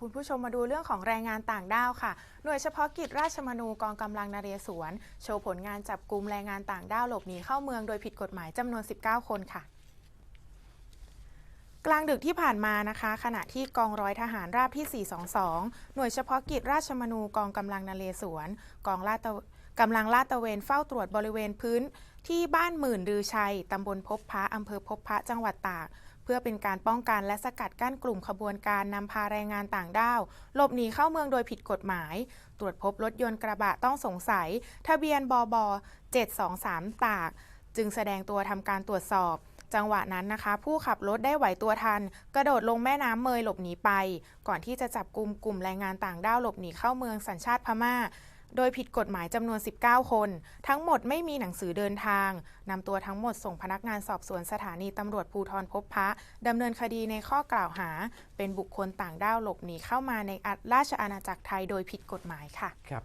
คุณผู้ชมมาดูเรื่องของแรงงานต่างด้าวค่ะ หน่วยเฉพาะกิจราชมนูกองกำลังนเรศวร โชว์ผลงานจับกลุ่มแรงงานต่างด้าวหลบหนีเข้าเมืองโดยผิดกฎหมายจำนวน 19 คนค่ะกลางดึกที่ผ่านมานะคะ ขณะที่กองร้อยทหารราบที่ 422 หน่วยเฉพาะกิจราชมนูกองกำลังนเรศวรกองลาดตระกำลังลาดตระเวนเฝ้าตรวจบริเวณพื้นที่บ้านหมื่นรือชัยตำบลพบพระอำเภอพบพระจังหวัดตาก เพื่อเป็นการป้องกันและสกัดกั้นกลุ่มขบวนการนำพาแรงงานต่างด้าวหลบหนีเข้าเมืองโดยผิดกฎหมาย ตรวจพบรถยนต์กระบะต้องสงสัย ทะเบียนบบ723 ตาก จึงแสดงตัวทำการตรวจสอบจังหวะนั้นนะคะ ผู้ขับรถได้ไหวตัวทัน กระโดดลงแม่น้ำเมยหลบหนีไป ก่อนที่จะจับกลุ่มกลุ่มแรงงานต่างด้าวหลบหนีเข้าเมืองสัญชาติพม่า โดยผิดกฎหมายจำนวน 19 คน ทั้งหมดไม่มีหนังสือเดินทางนำตัวทั้งหมดส่งพนักงานสอบสวนสถานีตำรวจภูทรพบพระดำเนินคดีในข้อกล่าวหา เป็นบุคคลต่างด้าวหลบหนีเข้ามาในราชอาณาจักรไทยโดยผิดกฎหมายค่ะครับ